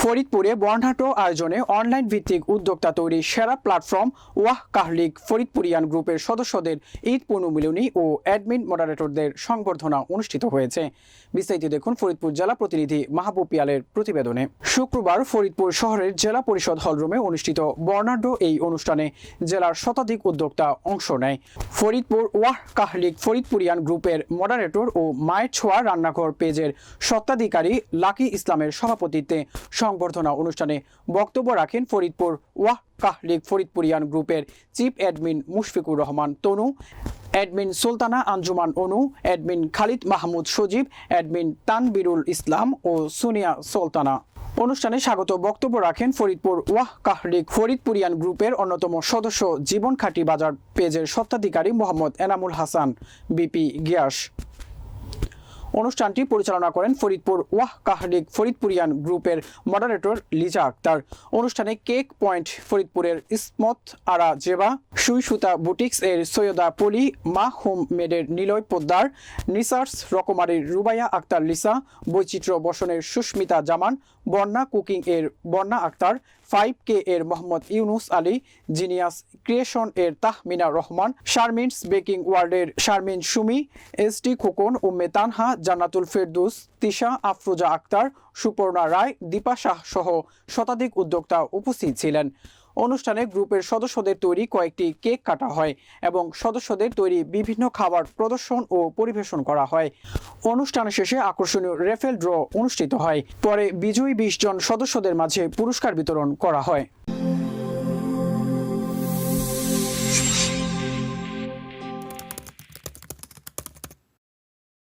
ফরিদপুরে বর্ণাঢ্য আয়োজনে অনলাইন ভিত্তিক উদ্যোক্তা তৈরি সেরা প্ল্যাটফর্ম ওয়াহ কাহলিক ফরিদপুরিয়ান গ্রুপের সদস্যদের ঈদ পুনর্মিলনী ও অ্যাডমিন মডারেটরদের সংবর্ধনা অনুষ্ঠিত হয়েছে। বিস্তারিত দেখুন ফরিদপুর জেলা প্রতিনিধি মাহবুব পিয়ালের প্রতিবেদনে। শুক্রবার ফরিদপুর শহরের জেলা পরিষদ হলরুমে অনুষ্ঠিত বর্ণাঢ্য এই অনুষ্ঠানে জেলার শতাধিক উদ্যোক্তা অংশ নেয়। ফরিদপুর ওয়াহ কাহলিক ফরিদপুরিয়ান গ্রুপের মডারেটর ও মায়ের ছোঁয়া রান্নাঘর পেজের স্বত্বাধিকারী লাকি ইসলামের সভাপতিত্বে সংবর্ধনা অনুষ্ঠানে বক্তব্য রাখেন ফরিদপুর ওয়াহ কাহলিক ফরিদপুরিয়ান গ্রুপের chief admin Mushfiqur Rahman Tanu, admin Sultana Anjuman Anu, admin Khalid Mahmud Sajib, admin Tanvirul Islam ও সুনিয়া সুলতানা। অনুষ্ঠানে স্বাগত বক্তব্য রাখেন ফরিদপুর ওয়াহ কাহলিক ফরিদপুরিয়ান গ্রুপের অন্যতম সদস্য জীবন খাটি বাজার পেজের স্বত্বাধিকারী মোহাম্মদ এনামুল হাসান, বিপি গিয়াস। অনুষ্ঠানটি পরিচালনা করেন ফরিদপুর ওয়াহ কাহলিক ফরিদপুরিয়ান গ্রুপের মডারেটর লিজা আক্তার। অনুষ্ঠানে কেক পয়েন্ট ফরিদপুরের ইসমত আরা জেবা সুই সুতা বুটিক্স এর সৈয়দা পলি, মা হোম মেডের নিলয় পোদ্দার, নিসার্স রকমারির রুবাইয়া আক্তার লিসা, বৈচিত্র্য বসনের সুস্মিতা জামান, বন্যা কুকিং এর বন্যা আক্তার, ফাইভ কে এর মোহাম্মদ ইউনুস আলী, জিনিয়াস ক্রিয়েশন এর তাহমিনা রহমান, শারমিনস বেকিং ওয়ার্ল্ডের শারমিন সুমি, এস টি খোকন উম্মে তানহা জান্নাতুল ফেরদুস, তিশা, আফরোজা আক্তার, সুপর্ণা রায়, দীপা শাহ সহ শতাধিক উদ্যোক্তা উপস্থিত ছিলেন। অনুষ্ঠানে গ্রুপের সদস্যদের তৈরি কয়েকটি কেক কাটা হয় এবং সদস্যদের তৈরি বিভিন্ন খাবার প্রদর্শন ও পরিবেশন করা হয়। অনুষ্ঠান শেষে আকর্ষণীয় রেফেল ড্র অনুষ্ঠিত হয়। পরে বিজয়ী বিশ জন সদস্যদের মাঝে পুরস্কার বিতরণ করা হয়।